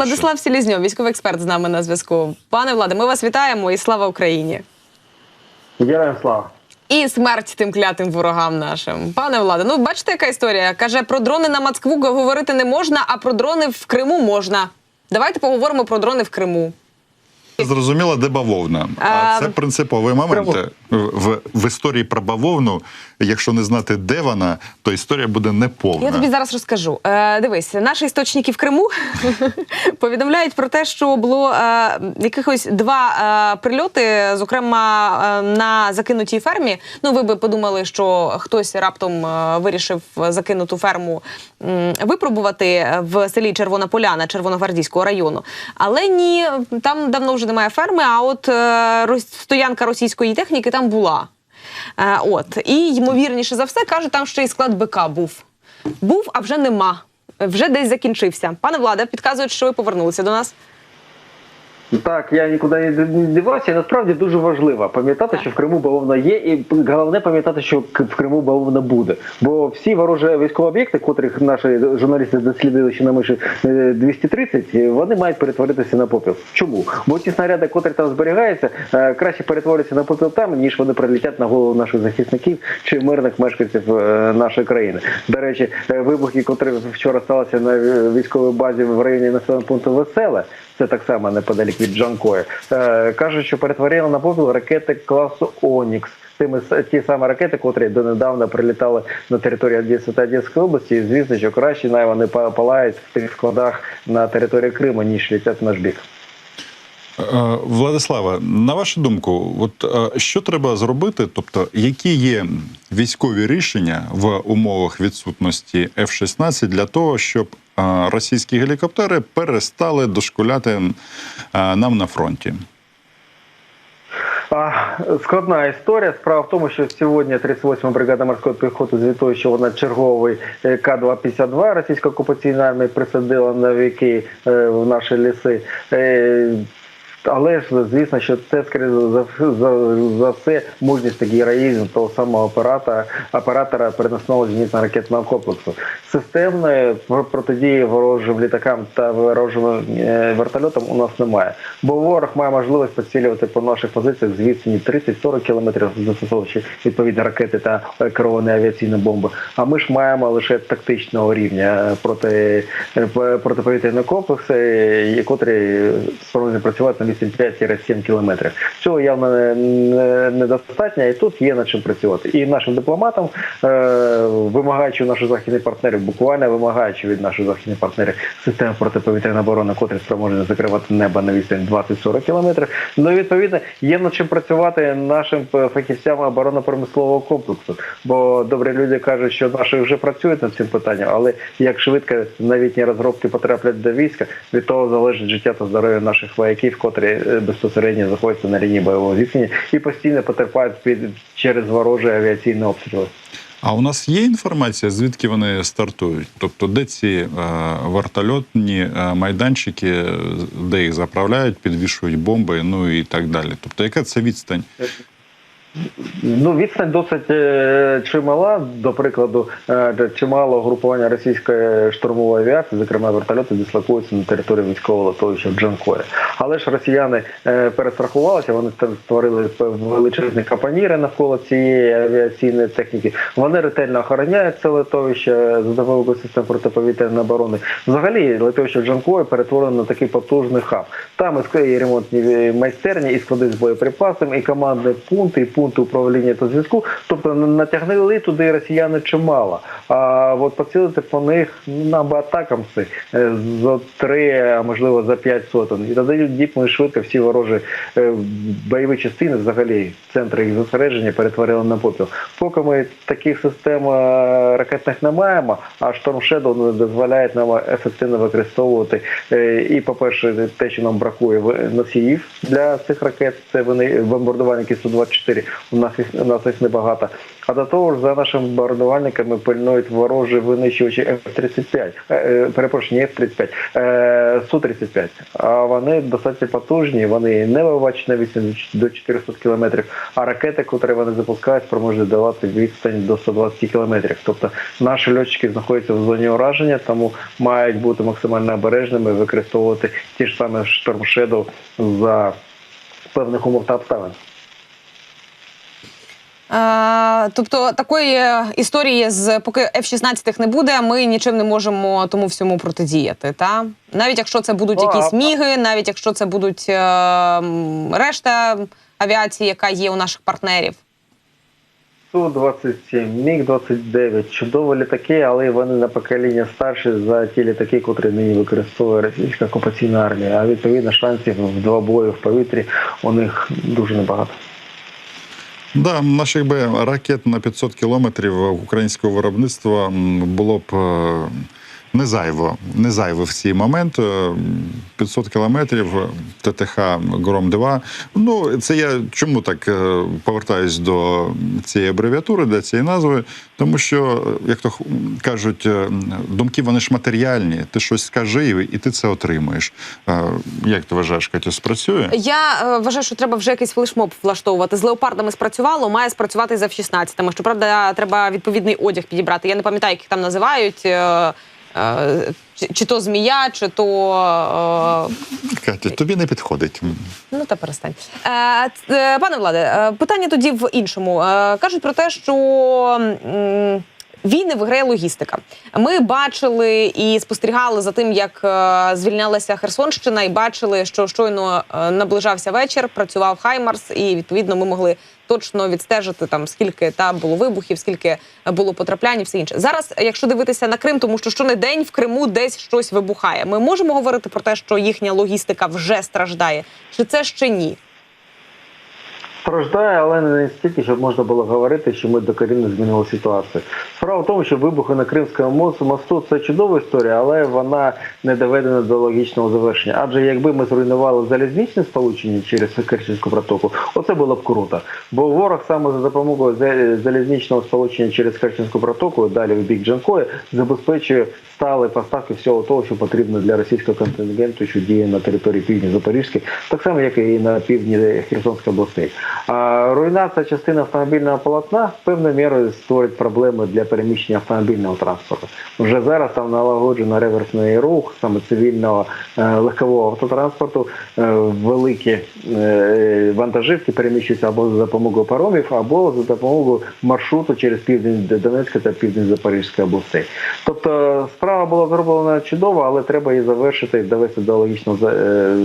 Владислав Селізньов, військовий експерт з нами на зв'язку. Пане Владе, ми вас вітаємо і слава Україні. Героям слава. І смерть тим клятим ворогам нашим. Пане Владе, ну бачите, яка історія? Каже, про дрони на Москву говорити не можна, а про дрони в Криму можна. Давайте поговоримо про дрони в Криму. Зрозуміло, де бавовна. А А, це принциповий момент. В, в історії про бавовну, якщо не знати, де вона, то історія буде неповна. Я тобі зараз розкажу. Е, дивись, наші істочники в Криму повідомляють про те, що було е, якихось два е, прильоти, зокрема е, на закинутій фермі. Ну, ви би подумали, що хтось раптом е, вирішив закинуту ферму м, випробувати в селі Червона Поляна Червоногвардійського району. Але ні, там давно вже немає ферми. А от е, стоянка російської техніки там була. Е, от і ймовірніше за все каже, там ще й склад БК був. Був, а вже нема. Вже десь закінчився. Пане Владе, підказують, що ви повернулися до нас. Так, я нікуди не дивався. І насправді дуже важливо пам'ятати, що в Криму бавовна є, і головне пам'ятати, що в Криму бавовна буде. Бо всі ворожі військові об'єкти, котрих наші журналісти дослідили ще на миші е, 230, е, вони мають перетворитися на попіл. Чому? Бо ті снаряди, котрі там зберігаються, е, краще перетворюються на попіл там, ніж вони прилетять на голову наших захисників чи мирних мешканців е, нашої країни. До речі, е, вибухи, котрі вчора сталися на е, військовій базі в районі населеного пункту Веселе, це так само неподалік від Джанкої. Е, кажуть, що перетворили на попіл ракети класу Онікс. Тими ті самі ракети, котрі донедавна прилітали на територію Одеси та Одеської області, і звісно, що краще най вони па- палають в тих складах на території Криму, ніж летять в наш бік. Е, Владислава, на вашу думку, от е, що треба зробити? Тобто, які є військові рішення в умовах відсутності F-16 для того, щоб російські гелікоптери перестали дошкуляти е, нам на фронті? Складна історія. Справа в тому, що сьогодні 38-ма бригада морської піхоти що вона черговий е, К-252 російська окупаційна армія присадила на віки е, в наші ліси. Але ж звісно, що це скоріше за, за, за все мужність та героїзм того самого оператора, оператора переносного зенітно ракетного комплексу. Системної протидії ворожим літакам та ворожим е, вертольотам у нас немає. Бо ворог має можливість поцілювати по наших позиціях з відстані 30-40 кілометрів, застосовуючи відповідні ракети та е, керовані авіаційні бомби. А ми ж маємо лише тактичного рівня е, проти п- протиповітряні комплекси, е, котрі спроможні працювати на відстані 5-7 кілометрів. Цього явно не- не- недостатньо, і тут є над чим працювати. І нашим дипломатам, е, вимагаючи наших західних партнерів, буквально вимагаючи від наших західних партнерів системи протиповітряної оборони, котрі спроможні закривати небо на відстані 20-40 кілометрів. Ну відповідно є над чим працювати нашим е, фахівцям оборонно-промислового комплексу. Бо добрі люди кажуть, що наші вже працюють над цим питанням, але як швидко новітні розробки потраплять до війська, від того залежить життя та здоров'я наших вояків, котрі е, безпосередньо знаходяться на лінії бойового зіткнення і постійно потерпають під через ворожі авіаційні обстріли. А у нас є інформація, звідки вони стартують? Тобто, де ці е, вертольотні е, майданчики, де їх заправляють, підвішують бомби, ну і так далі. Тобто, яка це відстань? Ну, відстань досить е, чимала. До прикладу, е, чимало групування російської штурмової авіації, зокрема вертольоти, дислокуються на території військового литовища в Джанкої. Але ж росіяни е, перестрахувалися, вони ст- створили величезні капаніри навколо цієї авіаційної техніки. Вони ретельно охороняють це литовище за допомогою систем протиповітряної оборони. Взагалі, литовище в Джанкої перетворено на такий потужний хаб. Там і ремонтні майстерні, і склади з боєприпасами, і командні пункти, і пункти управління та зв'язку. Тобто натягнули туди росіяни чимало. А от поцілити по них ну, нам би атакамси е, за три, а можливо за п'ять сотень. І тоді дійсно швидко всі ворожі е, бойові частини, взагалі центри їх зосередження перетворили на попіл. Поки ми таких систем е, ракетних не маємо, а Storm Shadow не дозволяє нам ефективно використовувати і, по-перше, те, що нам бракує носіїв для цих ракет, це вони бомбардувальники Су-24, У нас у нас їх небагато. А до того ж, за нашими бомбардувальниками пильнують ворожі винищувачі F-35. Е, перепрошую, не F-35, е, Су-35. А вони достатньо потужні, вони не бачать на відстань до 400 кілометрів, а ракети, котрі вони запускають, спроможні давати відстань до 120 кілометрів. Тобто наші льотчики знаходяться в зоні ураження, тому мають бути максимально обережними, використовувати ті ж самі Shadow за певних умов та обставин. Е, тобто такої історії з поки F-16 не буде, ми нічим не можемо тому всьому протидіяти. Та навіть якщо це будуть Ну, якісь міги, навіть якщо це будуть е, решта авіації, яка є у наших партнерів. Су-27, Міг-29, чудові літаки, але вони на покоління старші за ті літаки, котрі нині використовує російська окупаційна армія. А відповідно шансів в два бої в повітрі у них дуже небагато. Да, наших би ракет на 500 кілометрів українського виробництва було б е, не зайво, не зайво в цей момент. Е, 500 кілометрів ТТХ Гром 2 Ну, це я чому так е, повертаюсь до цієї абревіатури, до цієї назви, тому що, е, як то кажуть, е, думки вони ж матеріальні. Ти щось скажи, і ти це отримуєш. Е, Як ти вважаєш, Катю, спрацює? Я е, вважаю, що треба вже якийсь флешмоб влаштовувати. З леопардами спрацювало, має спрацювати і з F-16. Щоправда, треба відповідний одяг підібрати. Я не пам'ятаю, як їх там називають. Чи, то змія, чи то е, Катя, тобі не підходить. Ну та перестань. Е, е, пане Владе, питання тоді в іншому. Кажуть про те, що війни виграє логістика. Ми бачили і спостерігали за тим, як е, звільнялася Херсонщина, і бачили, що щойно е, наближався вечір, працював Хаймарс, і відповідно ми могли. Точно відстежити там скільки там було вибухів, скільки було потраплянь і все інше. Зараз, якщо дивитися на Крим, тому що щонедень в Криму десь щось вибухає. Ми можемо говорити про те, що їхня логістика вже страждає, чи це ще ні? Страждає, але не настільки, щоб можна було говорити, що ми докорінно змінили ситуацію. Справа в тому, що вибухи на Кримському мосту це чудова історія, але вона не доведена до логічного завершення. Адже якби ми зруйнували залізничне сполучення через Керченську протоку, оце було б круто. Бо ворог саме за допомогою за- залізничного сполучення через Керченську протоку, далі в бік Джанкої, забезпечує стали поставки всього того, що потрібно для російського контингенту, що діє на території півдня Запорізької, так само як і на півдні Херсонської областей. А руйнація частини автомобільного полотна певною мірою створить проблеми для переміщення автомобільного транспорту. Вже зараз там налагоджено реверсний рух саме цивільного е, легкового автотранспорту. Е, великі е, вантажівки переміщуються або за допомогою паромів, або за допомогою маршруту через південь Донецька та південь Запорізької областей. Тобто справа була зроблена чудово, але треба її завершити і довести до логічного е,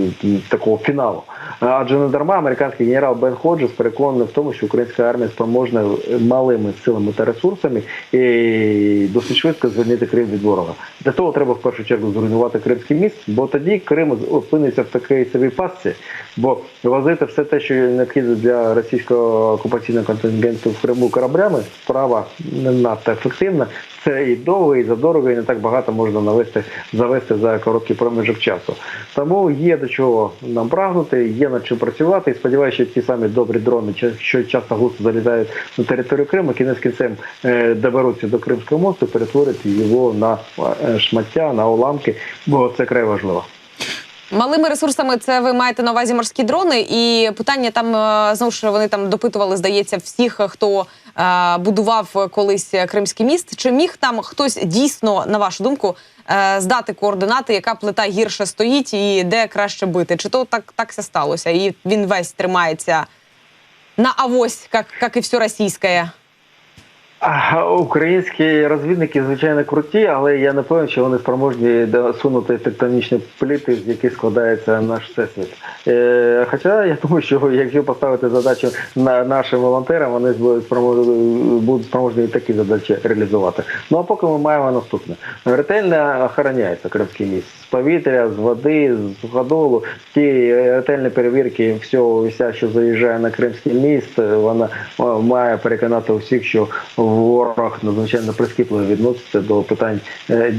такого фіналу. Адже не дарма американський генерал Бен Ходжес переконаний в тому, що українська армія спроможна малими силами та ресурсами і досить швидко звільнити Крим від ворога. Для того треба в першу чергу зруйнувати Кримський міст, бо тоді Крим опиниться в такій собі пастці, бо возити все те, що необхідно для російського окупаційного контингенту в Криму кораблями, справа не надто ефективна. Це і довго, і задорого, і не так багато можна навести завести за короткий проміжок часу. Тому є до чого нам прагнути, є над чим працювати. І сподіваюся, що ті самі добрі дрони, що часто густо залітають на територію Криму, кінець кінцем е, доберуться до Кримського мосту, перетворять його на е, шмаття, на уламки, бо це край важливо. Малими ресурсами це ви маєте на увазі морські дрони, і питання там е, знову ж вони там допитували, здається, всіх, хто е, будував колись Кримський міст. Чи міг там хтось дійсно, на вашу думку, е, здати координати, яка плита гірше стоїть і де краще бити? Чи то так так все сталося? І він весь тримається на авось, як, як і все російське. Українські розвідники, звичайно, круті, але я не певен, що вони спроможні досунути тектонічні плити, з яких складається наш всесвіт. Е, хоча я думаю, що якщо поставити задачу на нашим волонтерам, вони будуть спроможні, такі задачі реалізувати. Ну а поки ми маємо наступне: ретельно охороняється Кримський міст з повітря, з води, з суходолу. Ті ретельні перевірки всього вся, що заїжджає на Кримський міст, вона е, має переконати усіх, що ворог надзвичайно прискіпливо відноситься до питань е,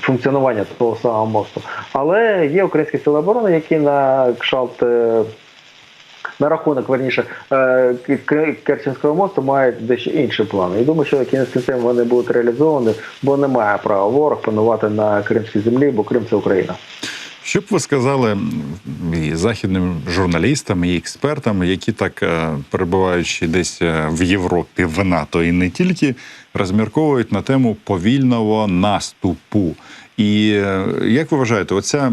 функціонування того самого мосту. Але є українські сили оборони, які на кшалт е, на рахунок верніше е, Керченського мосту мають дещо інші плани. І думаю, що кінець кінцем вони будуть реалізовані, бо немає права ворог панувати на кримській землі, бо Крим це Україна. Що б ви сказали і західним журналістам, і експертам, які так е, перебуваючи десь е, в Європі, в НАТО і не тільки, розмірковують на тему повільного наступу. І е, як ви вважаєте, оця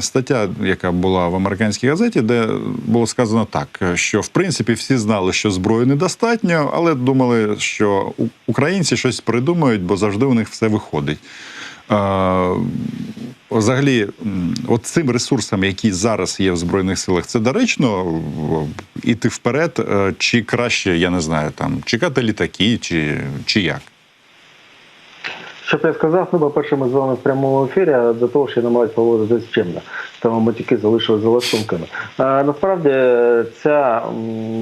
стаття, яка була в американській газеті, де було сказано так, що в принципі всі знали, що зброї недостатньо, але думали, що українці щось придумають, бо завжди у них все виходить. Взагалі, от цим ресурсам, які зараз є в збройних силах, це доречно іти вперед, е, чи краще, я не знаю, там чекати літаки, чи, чи як? Що б я сказав, ну, по-перше, ми з вами в прямому ефірі, а до того, що намагають поводитись чимно. Тому ми тільки залишили за лаштунками. Насправді ця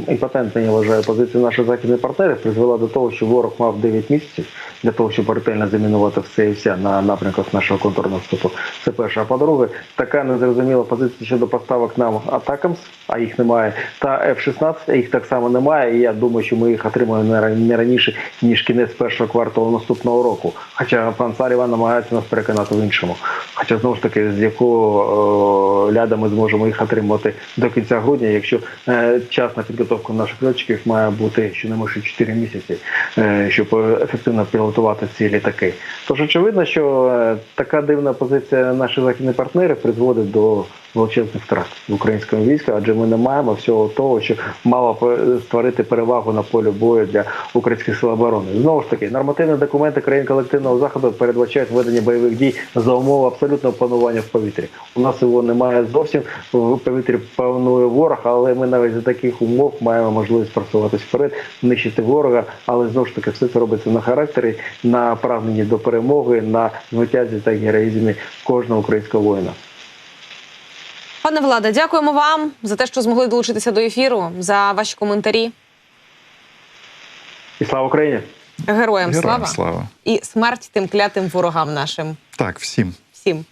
імпотентна, я вважаю, позиція наших західних партнерів призвела до того, що ворог мав 9 місяців для того, щоб ретельно замінувати все і вся на напрямках нашого контрнаступу. Це перше. А по-друге, така незрозуміла позиція щодо поставок нам Атакамс, а їх немає, та F-16, їх так само немає. І я думаю, що ми їх отримаємо не раніше, ніж кінець першого кварталу наступного року. Хоча пан Саліван намагається нас переконати в іншому. Хоча знову ж таки, з якого е, ляда ми зможемо їх отримати до кінця грудня, якщо е, час на підготовку наших льотчиків має бути щонайменше 4 місяці, е, щоб ефективно пілотувати ці літаки. Тож очевидно, що е, така дивна позиція наших західних партнерів призводить до величезних втрат в українському війську, адже ми не маємо всього того, що мало б створити перевагу на полі бою для українських сил оборони. Знову ж таки, нормативні документи країн колективного заходу передбачають ведення бойових дій за умови абсолютного панування в повітрі. У нас його немає зовсім в повітрі панує ворог, але ми навіть за таких умов маємо можливість просуватись вперед, нищити ворога. Але знову ж таки, все це робиться на характері, на прагненні до перемоги, на звитязі та героїзмі кожного українського воїна. Пане Влада, дякуємо вам за те, що змогли долучитися до ефіру, за ваші коментарі. І слава Україні! Героям Героям слава слава. і смерть тим клятим ворогам нашим. Так, всім. Всім.